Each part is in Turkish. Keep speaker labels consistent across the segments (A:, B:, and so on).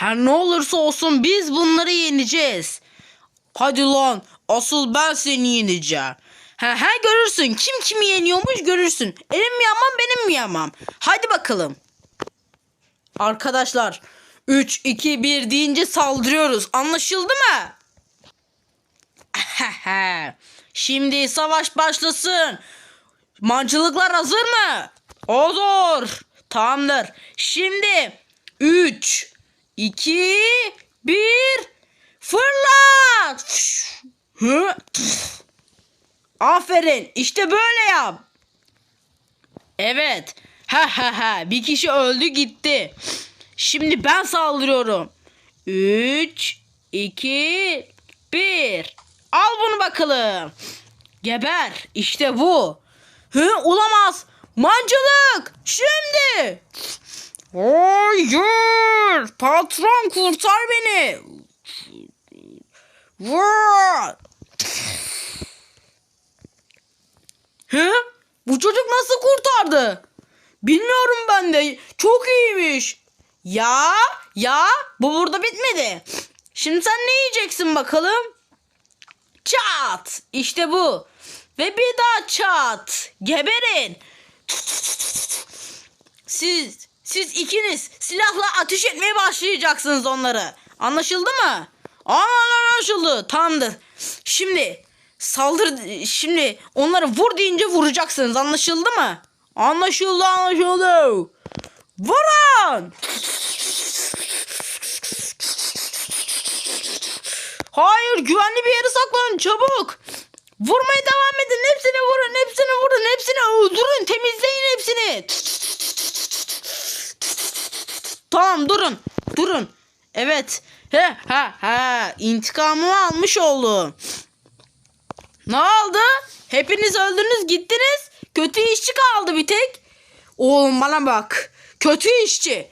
A: Her ne olursa olsun biz bunları yeneceğiz. Hadi lan asıl ben seni yeneceğim. He he görürsün kim kimi yeniyormuş görürsün. Elim mi yamam benim mi yamam. Hadi bakalım. Arkadaşlar 3 2 1 deyince saldırıyoruz. Anlaşıldı mı? Şimdi savaş başlasın. Mancılıklar hazır mı? Hazır. Tamamdır. Şimdi 3 2 1 fırlat. Hı? Aferin. İşte böyle yap. Evet. Ha ha ha. Bir kişi öldü gitti. Şimdi ben saldırıyorum. 3 2 1 Al bunu bakalım. Geber. İşte bu. Hı olamaz. Mancılık. Şimdi. Hayır. Patron kurtar beni. Hı? Bu çocuk nasıl kurtardı? Bilmiyorum ben de. Çok iyiymiş. Ya, ya bu burada bitmedi. Şimdi sen ne yiyeceksin bakalım? Çat. İşte bu. Ve bir daha çat. Geberin. Siz, siz ikiniz silahla ateş etmeye başlayacaksınız onları. Anlaşıldı mı? Anlaşıldı. Tamamdır. Şimdi saldır şimdi onları vur deyince vuracaksınız. Anlaşıldı mı? Anlaşıldı anlaşıldı. Vurun. Hayır güvenli bir yere saklanın çabuk. Vurmaya devam edin. Hepsini vurun. Hepsini vurun. Hepsini öldürün. Temizleyin hepsini. Tamam durun. Durun. Evet. He ha ha. İntikamımı almış oldum. Ne oldu? Hepiniz öldünüz gittiniz. Kötü işçi kaldı bir tek. Oğlum bana bak. Kötü işçi.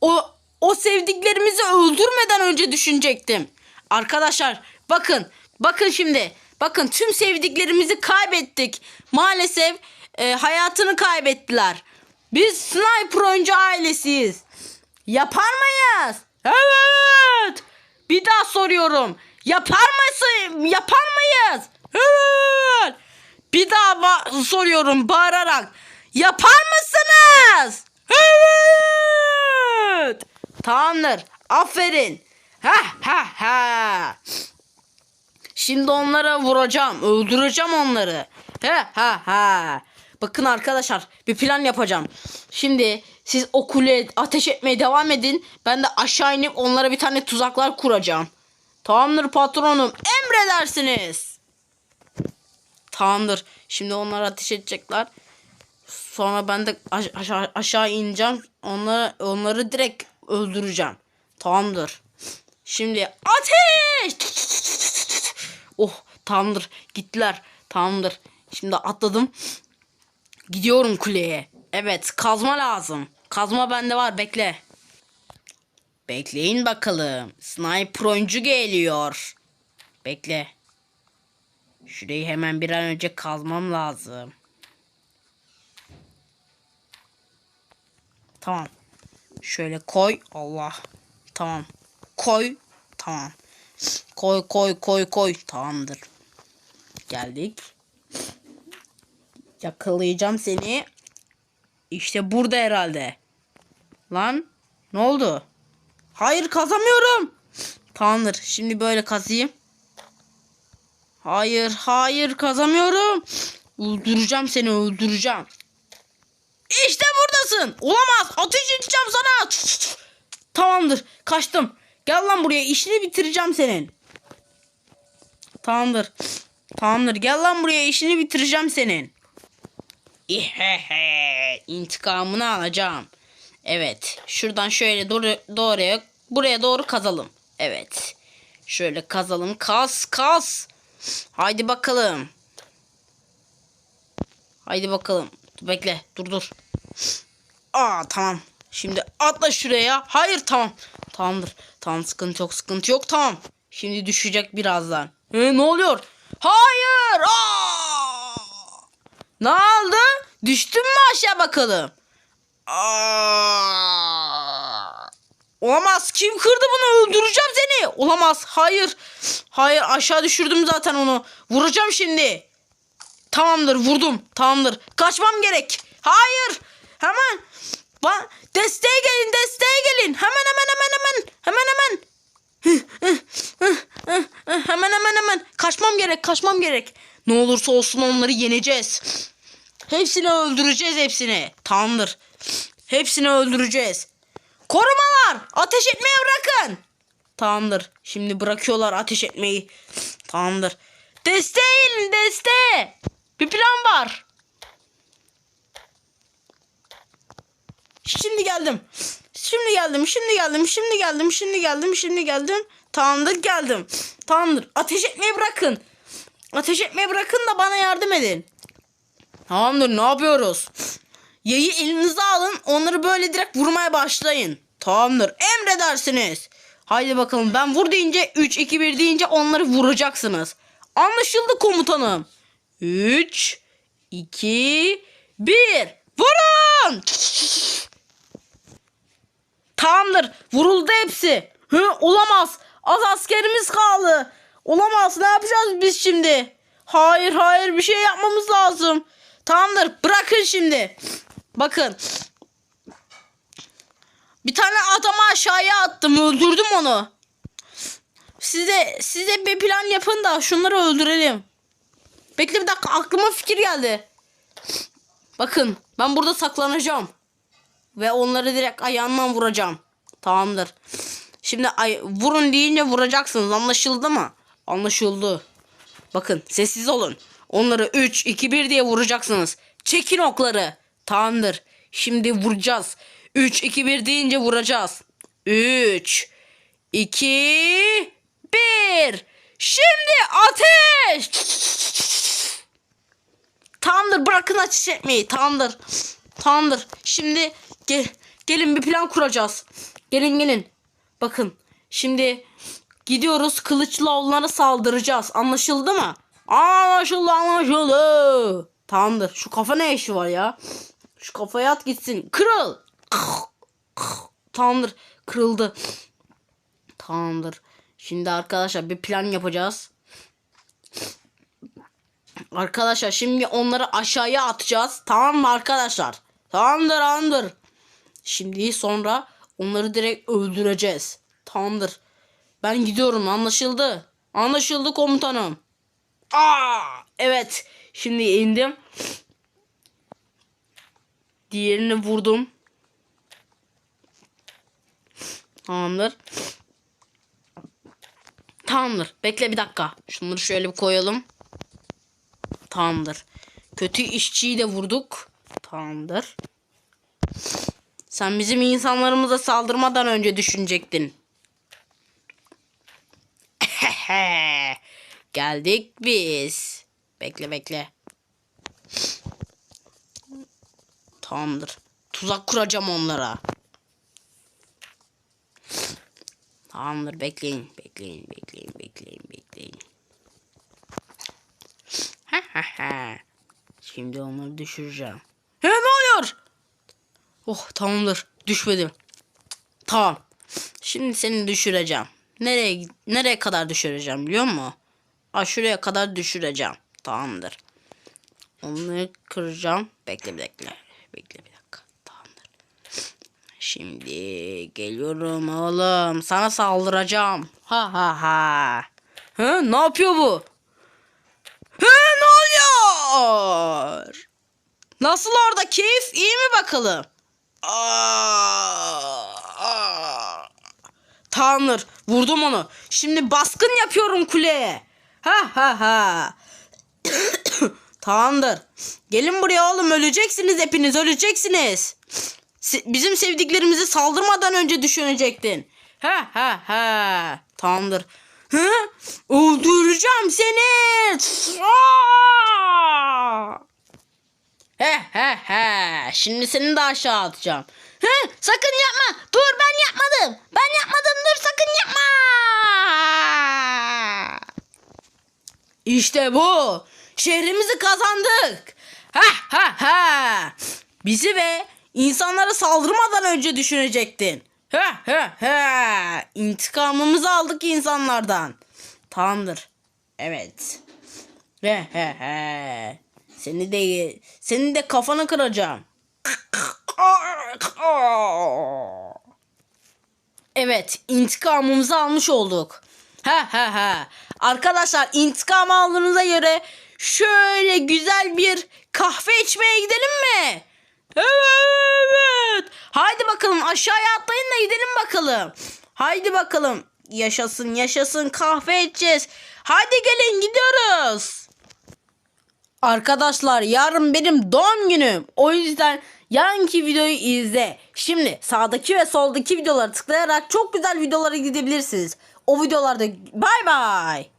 A: O o sevdiklerimizi öldürmeden önce düşünecektim. Arkadaşlar bakın. Bakın şimdi. Bakın tüm sevdiklerimizi kaybettik. Maalesef e, hayatını kaybettiler. Biz sniper oyuncu ailesiyiz. Yapar mıyız? Evet. Bir daha soruyorum. Yapar mısın? Yapar mıyız? Evet. Bir daha ba- soruyorum bağırarak. Yapar mısınız? Evet. Tamamdır. Aferin. Ha ha ha. Şimdi onlara vuracağım. Öldüreceğim onları. He ha ha. Bakın arkadaşlar bir plan yapacağım. Şimdi siz o kuleye ateş etmeye devam edin. Ben de aşağı inip onlara bir tane tuzaklar kuracağım. Tamamdır patronum. Emredersiniz. Tamamdır. Şimdi onlar ateş edecekler. Sonra ben de aş- aşağı, aşağı ineceğim. Onları, onları direkt öldüreceğim. Tamamdır. Şimdi ateş! Oh tamamdır. Gittiler. Tamamdır. Şimdi atladım. Gidiyorum kuleye. Evet kazma lazım. Kazma bende var bekle. Bekleyin bakalım. Sniper oyuncu geliyor. Bekle. Şurayı hemen bir an önce kazmam lazım. Tamam. Şöyle koy. Allah. Tamam. Koy. Tamam. Koy koy koy koy. Tamamdır. Geldik. Yakalayacağım seni. İşte burada herhalde. Lan ne oldu? Hayır kazamıyorum. Tamamdır. Şimdi böyle kazayım. Hayır hayır kazamıyorum. Öldüreceğim seni öldüreceğim. İşte buradasın. Olamaz. Ateş edeceğim sana. Tamamdır. Kaçtım. Gel lan buraya. İşini bitireceğim senin. Tamamdır. Tamamdır. Gel lan buraya. İşini bitireceğim senin. İhehe. İntikamını alacağım. Evet. Şuradan şöyle doğru doğruya buraya doğru kazalım. Evet. Şöyle kazalım. Kaz kaz. Haydi bakalım. Haydi bakalım. Bekle. Dur dur. Aa tamam. Şimdi atla şuraya. Hayır tamam. Tamamdır. Tamam sıkıntı yok sıkıntı yok tamam. Şimdi düşecek birazdan. He, ne oluyor? Hayır. Aa! Ne oldu? Düştün mü aşağı bakalım? Aa! Olamaz. Kim kırdı bunu? Öldüreceğim seni. Olamaz. Hayır. Hayır aşağı düşürdüm zaten onu. Vuracağım şimdi. Tamamdır vurdum. Tamamdır. Kaçmam gerek. Hayır. Hemen. Ba desteğe gelin desteğe gelin. Hemen hemen hemen hemen. Hemen hemen. hemen hemen hemen. Kaçmam gerek kaçmam gerek. Ne olursa olsun onları yeneceğiz. Hepsini öldüreceğiz hepsini. Tamamdır. Hepsini öldüreceğiz. Korumalar ateş etmeyi bırakın. Tamamdır. Şimdi bırakıyorlar ateş etmeyi. Tamamdır. Desteğe gelin desteğe. Bir plan var. Şimdi geldim. Şimdi geldim. Şimdi geldim. Şimdi geldim. Şimdi geldim. Şimdi geldim. Tamamdır geldim. Tamamdır. Ateş etmeyi bırakın. Ateş etmeyi bırakın da bana yardım edin. Tamamdır ne yapıyoruz? Yayı elinize alın. Onları böyle direkt vurmaya başlayın. Tamamdır. Emredersiniz. Haydi bakalım ben vur deyince 3 2 1 deyince onları vuracaksınız. Anlaşıldı komutanım. 3 2 1 Vurun! Tamamdır. Vuruldu hepsi. Hı, olamaz. Az askerimiz kaldı. Olamaz. Ne yapacağız biz şimdi? Hayır hayır bir şey yapmamız lazım. Tamamdır. Bırakın şimdi. Bakın. Bir tane adamı aşağıya attım. Öldürdüm onu. Size size bir plan yapın da şunları öldürelim. Bekle bir dakika aklıma fikir geldi. Bakın ben burada saklanacağım. Ve onları direkt ayağından vuracağım. Tamamdır. Şimdi ay vurun deyince vuracaksınız. Anlaşıldı mı? Anlaşıldı. Bakın sessiz olun. Onları 3 2 1 diye vuracaksınız. Çekin okları. Tamamdır. Şimdi vuracağız. 3 2 1 deyince vuracağız. 3 2 1 Şimdi ateş! Tamamdır bırakın ateş etmeyi. Tamamdır. Tamamdır. Şimdi gel, gelin bir plan kuracağız. Gelin gelin. Bakın. Şimdi gidiyoruz kılıçla onlara saldıracağız. Anlaşıldı mı? Anlaşıldı anlaşıldı. Tamamdır. Şu kafa ne işi var ya? Şu kafaya at gitsin. Kırıl. Tamamdır. Kırıldı. Tamamdır. Şimdi arkadaşlar bir plan yapacağız. Arkadaşlar şimdi onları aşağıya atacağız. Tamam mı arkadaşlar? Tamamdır tamamdır. Şimdi sonra onları direkt öldüreceğiz. Tamamdır. Ben gidiyorum anlaşıldı. Anlaşıldı komutanım. Aa, evet. Şimdi indim. Diğerini vurdum. Tamamdır. Tamamdır. Bekle bir dakika. Şunları şöyle bir koyalım. Tamamdır. Kötü işçiyi de vurduk. Tamamdır. Sen bizim insanlarımıza saldırmadan önce düşünecektin. Geldik biz. Bekle bekle. Tamamdır. Tuzak kuracağım onlara. Tamamdır bekleyin. Bekleyin bekleyin bekleyin bekleyin. Şimdi onları düşüreceğim. He ne oluyor? Oh tamamdır. Düşmedim. Tamam. Şimdi seni düşüreceğim. Nereye nereye kadar düşüreceğim biliyor musun? Aa, şuraya kadar düşüreceğim. Tamamdır. Onları kıracağım. Bekle bir dakika. Bekle bir dakika. Tamamdır. Şimdi geliyorum oğlum. Sana saldıracağım. Ha ha ha. Ha ne yapıyor bu? Ha ne oluyor? Nasıl orada keyif iyi mi bakalım? Tanrı vurdum onu. Şimdi baskın yapıyorum kuleye. Ha ha ha. Tamamdır. Gelin buraya oğlum öleceksiniz hepiniz öleceksiniz. Si- bizim sevdiklerimizi saldırmadan önce düşünecektin. Ha ha ha. Tamamdır. Hı? Öldüreceğim seni. Aa! He he he. Şimdi seni de aşağı atacağım. He, sakın yapma. Dur ben yapmadım. Ben yapmadım. Dur sakın yapma. İşte bu. Şehrimizi kazandık. Ha ha ha. Bizi ve insanlara saldırmadan önce düşünecektin. He he he. İntikamımızı aldık insanlardan. Tamamdır. Evet. He he he. Seni de senin de kafanı kıracağım. Evet, intikamımızı almış olduk. Ha ha ha. Arkadaşlar intikam aldığınıza göre şöyle güzel bir kahve içmeye gidelim mi? Evet. Haydi bakalım aşağıya atlayın da gidelim bakalım. Haydi bakalım. Yaşasın yaşasın kahve içeceğiz. Haydi gelin gidiyoruz. Arkadaşlar yarın benim doğum günüm. O yüzden yarınki videoyu izle. Şimdi sağdaki ve soldaki videoları tıklayarak çok güzel videolara gidebilirsiniz. O videolarda bay bay.